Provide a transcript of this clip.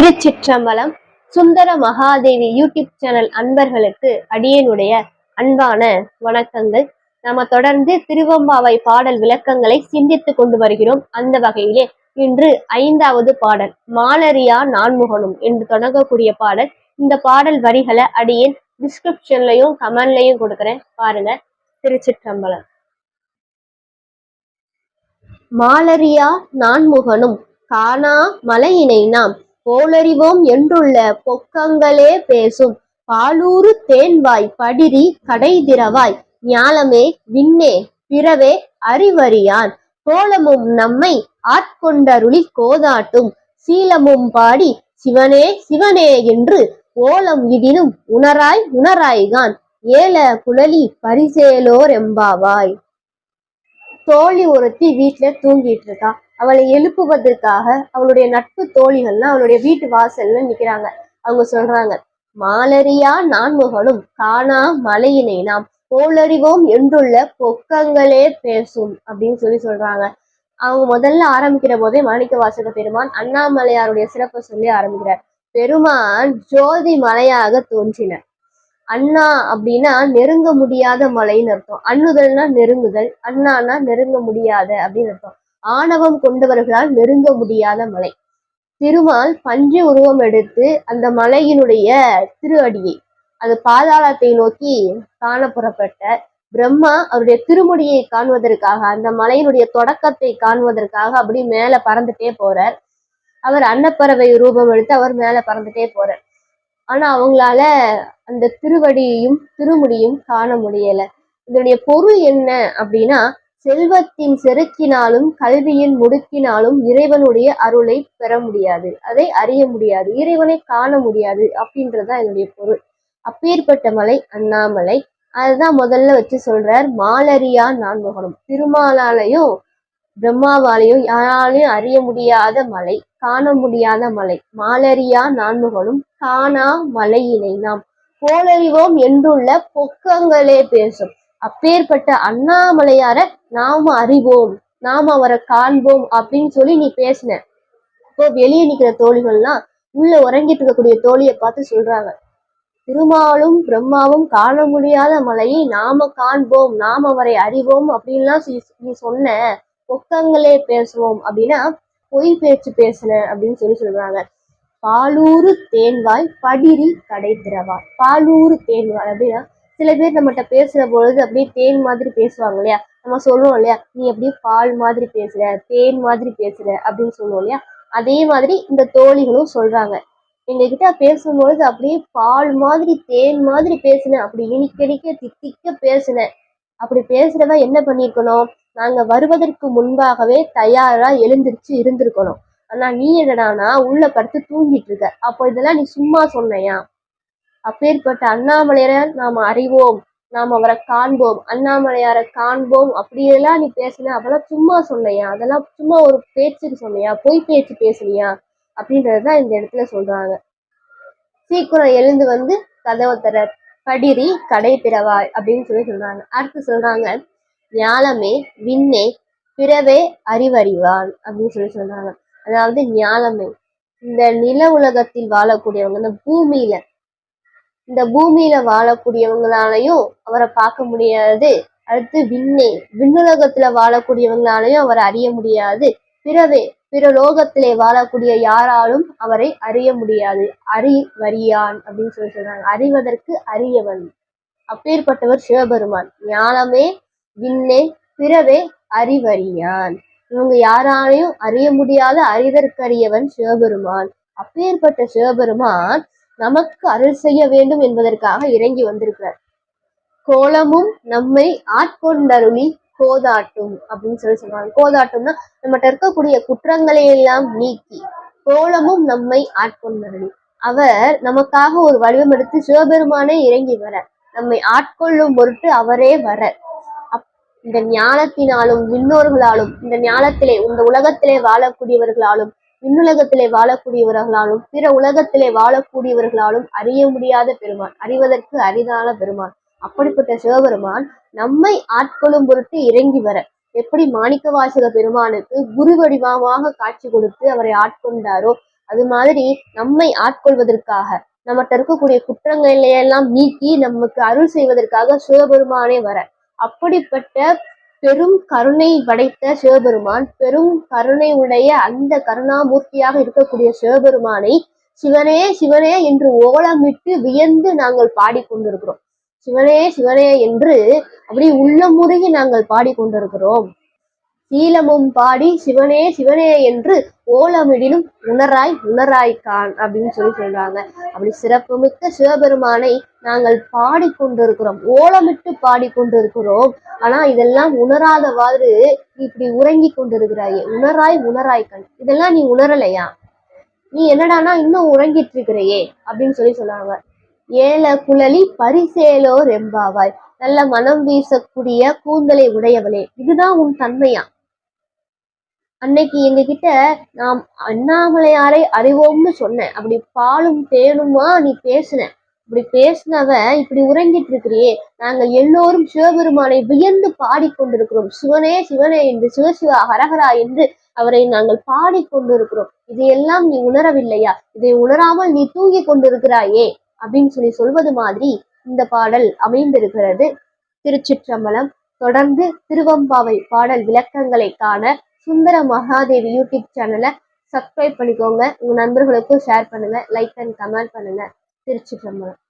திருச்சிற்றம்பலம் Sundara Mahadevi YouTube channel அன்பர்களுக்கு அடியனுடைய அன்பான வணக்கங்கள். நாம தொடர்ந்து திருவம்பாவை பாடல் விளக்கங்களை சிந்தித்துக் கொண்டு வருகிறோம். அந்த வகையிலே இன்று ஐந்தாவது பாடல் மாலரியா நான்முகனும் என்று தொடங்கக்கூடிய பாடல். இந்த பாடல் வரிகளை அடியேன் டிஸ்கிரிப்ஷன்லயும் கமெண்ட்லையும் கொடுக்குறேன். பாருங்க திருச்சிற்றம்பலம். மாலரியா நான்முகனும் காணா மலையினை நாம் போலறிவோம் என்றுள்ள பொக்கங்களே பேசும். பாலூறு தேன்வாய் படிரி கடைதிரவாய் ஞாலமே விண்ணே பிறவே அறிவறியான். கோலமும் நம்மை ஆட்கொண்டருளி கோதாட்டும். சீலமும் பாடி சிவனே சிவனே என்று ஓலம் இடினும் உணராய் உணராய்கான். ஏல குழலி பரிசேலோர் எம்பாவாய் தோழி ஒருத்தி வீட்டுல தூங்கிட்டு இருக்கா அவளை எழுப்புவதற்காக அவளுடைய நட்பு தோழிகள்லாம் அவளுடைய வீட்டு வாசல்ல நிக்கிறாங்க. அவங்க சொல்றாங்க மாலரியா நான்முகளும் காணா மலையினை நாம் போலறிவோம் என்றுள்ள பொக்கங்களே பேசும் அப்படின்னு சொல்லி சொல்றாங்க. அவங்க முதல்ல ஆரம்பிக்கிற போதே மாணிக்க வாசக பெருமான் அண்ணாமலையாருடைய சிறப்பை சொல்லி ஆரம்பிக்கிறார். பெருமான் ஜோதி மலையாக தோன்றினர் அண்ணா அப்படின்னா நெருங்க முடியாத மலைன்னு அர்த்தம். அண்ணுதல்னா நெருங்குதல் அண்ணானா நெருங்க முடியாத அப்படின்னு அர்த்தம். ஆணவம் கொண்டவர்களால் நெருங்க முடியாத மலை. திருமால் பஞ்சு உருவம் எடுத்து அந்த மலையினுடைய திரு அடியை அது பாதாளத்தை நோக்கி காண புறப்பட்ட பிரம்மா அவருடைய திருமுடியை காண்பதற்காக அந்த மலையினுடைய தொடக்கத்தை காண்பதற்காக அப்படி மேல பறந்துட்டே போறார். அவர் அன்னப்பறவை ரூபம் எடுத்து அவர் மேல பறந்துட்டே போறார். ஆனா அவங்களால அந்த திருவடியையும் திருமுடியும் காண முடியல. இதனுடைய பொருள் என்ன அப்படின்னா செல்வத்தின் செருக்கினாலும் கல்வியின் முடுக்கினாலும் இறைவனுடைய அருளை பெற முடியாது. அதை அறிய முடியாது. இறைவனை காண முடியாது அப்படின்றதான் என்னுடைய பொருள். அப்பேற்பட்ட மலை அண்ணாமலை. அதுதான் முதல்ல வச்சு சொல்றார் மாலரியா நான்முகனும். திருமாலாலையும் பிரம்மாவாலையும் யாராலையும் அறிய முடியாத மலை காண முடியாத மலை. மாலரியா நான்முகனும் காணா மலையினை நாம். போலறிவோம் என்றுள்ள பொக்கங்களே பேசும். அப்பேற்பட்ட அண்ணாமலையார நாம அறிவோம் நாம அவரை காண்போம் அப்படின்னு சொல்லி நீ பேசின. இப்போ வெளியே நிக்கிற தோழிகள்லாம் உள்ள உறங்கிட்டு இருக்கக்கூடிய தோழியை பார்த்து சொல்றாங்க. திருமாலும் பிரம்மாவும் காண முடியாத மலையை நாம காண்போம் நாம் அவரை அறிவோம் அப்படின்லாம் நீ- நீ சொன்ன பொக்கங்களே பேசுவோம் அப்படின்னா பொய் பேச்சு பேசுன அப்படின்னு சொல்லி சொல்றாங்க. பாலூரு தேன்வாய் படிரி கடை திறவாய் பாலூரு தேன்வாய் அப்படின்னா சில பேர் நம்மகிட்ட பேசுகிற பொழுது அப்படியே தேன் மாதிரி பேசுவாங்க இல்லையா? நம்ம சொல்லுவோம் இல்லையா? நீ அப்படியே பால் மாதிரி பேசுகிற தேன் மாதிரி பேசுகிற அப்படின்னு சொல்லுவோம் இல்லையா? அதே மாதிரி இந்த தோழிகளும் சொல்கிறாங்க எங்ககிட்ட பேசும்பொழுது அப்படியே பால் மாதிரி தேன் மாதிரி பேசினேன். அப்படி இனிக்கடிக்க தித்திக்க பேசுனேன். அப்படி பேசுறவ என்ன பண்ணியிருக்கணும்? நாங்க வருவதற்கு முன்பாகவே தயாரா எழுந்திருச்சு இருந்திருக்கணும். ஆனா நீ என்னடானா உள்ள படுத்து தூங்கிட்டு இருக்க. அப்போ இதெல்லாம் நீ சும்மா சொன்னையா? அப்பேற்பட்ட அண்ணாமலையாரை நாம் அறிவோம் நாம் அவரை காண்போம். அண்ணாமலையாரை காண்போம் அப்படியெல்லாம் நீ பேசின அதெல்லாம் சும்மா சொன்னையா? அதெல்லாம் சும்மா ஒரு பேச்சுக்கு சொன்னையா? பொய் பேச்சு பேசுனியா? அப்படின்றது தான் இந்த இடத்துல சொல்றாங்க. சீக்கிரம் எழுந்து வந்து கதவை தர படிரி கடை பிறவாய் அப்படின்னு சொல்லி சொல்றாங்க. அடுத்து சொல்றாங்க ஞாலமே விண்ணே பிறவே அறிவறிவான் அப்படின்னு சொல்லி சொல்றாங்க. அதாவது ஞாலமே இந்த நில உலகத்தில் வாழக்கூடியவங்க இந்த பூமியில இந்த பூமியில வாழக்கூடியவங்களாலையும் அவரை பார்க்க முடியாது. அடுத்து விண்ணே விண்ணுலகத்துல வாழக்கூடியவங்களாலையும் அவரை அறிய முடியாது. பிறவே பிற லோகத்திலே வாழக்கூடிய யாராலும் அவரை அறிய முடியாது. அறி வரியான் அப்படின்னு சொல்லி சொல்றாங்க. அறிவதற்கு அரியவன். அப்பேற்பட்டவர் சிவபெருமான். ஞானமே விண்ணே பிறவே அறிவறியான். இவங்க யாராலையும் அறிய முடியாத அறிதற்கரியவன் சிவபெருமான். அப்பேற்பட்ட சிவபெருமான் நமக்கு அருள் செய்ய வேண்டும் என்பதற்காக இறங்கி வந்திருக்கிறார். கோலமும் நம்மை ஆட்கொண்டருளி கோதாட்டும் அப்படின்னு சொல்லி சொல்றாங்க. கோதாட்டும்னா நம்மகிட்ட இருக்கக்கூடிய குற்றங்களை எல்லாம் நீக்கி கோலமும் நம்மை ஆட்கொண்டருளி. அவர் நமக்காக ஒரு வடிவம் எடுத்து சிவபெருமானே இறங்கி வர நம்மை ஆட்கொள்ளும் பொருட்டு அவரே வர. அப்- இந்த ஞானத்தினாலும் விண்ணோர்களாலும் இந்த ஞானத்திலே இந்த உலகத்திலே வாழக்கூடியவர்களாலும் விண்ணுலகத்திலே வாழக்கூடியவர்களாலும் பிற உலகத்திலே வாழக்கூடியவர்களாலும் அறிய முடியாத பெருமான் அறிவதற்கு அரிதான பெருமான். அப்படிப்பட்ட சிவபெருமான் நம்மை ஆட்கொள்ளும் பொருட்டு இறங்கி வர எப்படி மாணிக்க வாசக பெருமானுக்கு குரு வடிவமாக காட்சி கொடுத்து அவரை ஆட்கொண்டாரோ அது மாதிரி நம்மை ஆட்கொள்வதற்காக நம்மகிட்ட இருக்கக்கூடிய குற்றங்களை எல்லாம் நீக்கி நமக்கு அருள் செய்வதற்காக சிவபெருமானே வர. அப்படிப்பட்ட பெரும் கருணை படைத்த சிவபெருமான் பெரும் கருணை உடைய அந்த கருணாமூர்த்தியாக இருக்கக்கூடிய சிவபெருமானை சிவனே சிவனே என்று ஓலமிட்டு வியந்து நாங்கள் பாடிக்கொண்டிருக்கிறோம் சிவனே சிவனே என்று அப்படி உள்ளமுருகி நாங்கள் பாடிக்கொண்டிருக்கிறோம் சீலமும் பாடி சிவனே சிவனே என்று ஓலமிடினும் உணராய் உணராய் கான் அப்படின்னு சொல்லி சொல்றாங்க. அப்படி சிறப்புமிக்க சிவபெருமானை நாங்கள் பாடிக்கொண்டிருக்கிறோம் ஓலமிட்டு பாடிக்கொண்டிருக்கிறோம் ஆனா இதெல்லாம் உணராதவாறு நீ இப்படி உறங்கி கொண்டிருக்கிறாயே. உணராய் உணராய் கண். இதெல்லாம் நீ உணரலையா? நீ என்னடானா இன்னும் உறங்கிட்டு இருக்கிறையே அப்படின்னு சொல்லி சொல்றாங்க. ஏல குழலி பரிசேலோ ரெம்பாவாய் நல்ல மனம் வீசக்கூடிய கூந்தலை உடையவளே. இதுதான் உன் தன்மையா? அன்னைக்கு எங்க கிட்ட நாம் அண்ணாமலையாரை அறிவோம்னு சொன்னேன். அப்படி பாலும் தேனுமா நீ பேசின? இப்படி பேசினவ இப்படி உறங்கிட்டு இருக்கிறியே. நாங்கள் எல்லோரும் சிவபெருமானை வியந்து பாடிக்கொண்டிருக்கிறோம் சிவனே சிவனே என்று சிவசிவா ஹரஹரா என்று அவரை நாங்கள் பாடிக்கொண்டிருக்கிறோம் இதையெல்லாம் நீ உணரவில்லையா? இதை உணராமல் நீ தூங்கி கொண்டிருக்கிறாயே? அப்படின்னு சொல்லி சொல்வது மாதிரி இந்த பாடல் அமைந்திருக்கிறது. திருச்சிற்றம்பலம் தொடர்ந்து திருவம்பாவை பாடல் விளக்கங்களை காண சுந்தர மகாதேவி யூடியூப் சேனலை சப்ஸ்கிரைப் பண்ணிக்கோங்க. உங்கள் நண்பர்களுக்கும் ஷேர் பண்ணுங்கள் லைக் அண்ட் கமெண்ட் திருச்சி திருச்சிற்றம்பலம்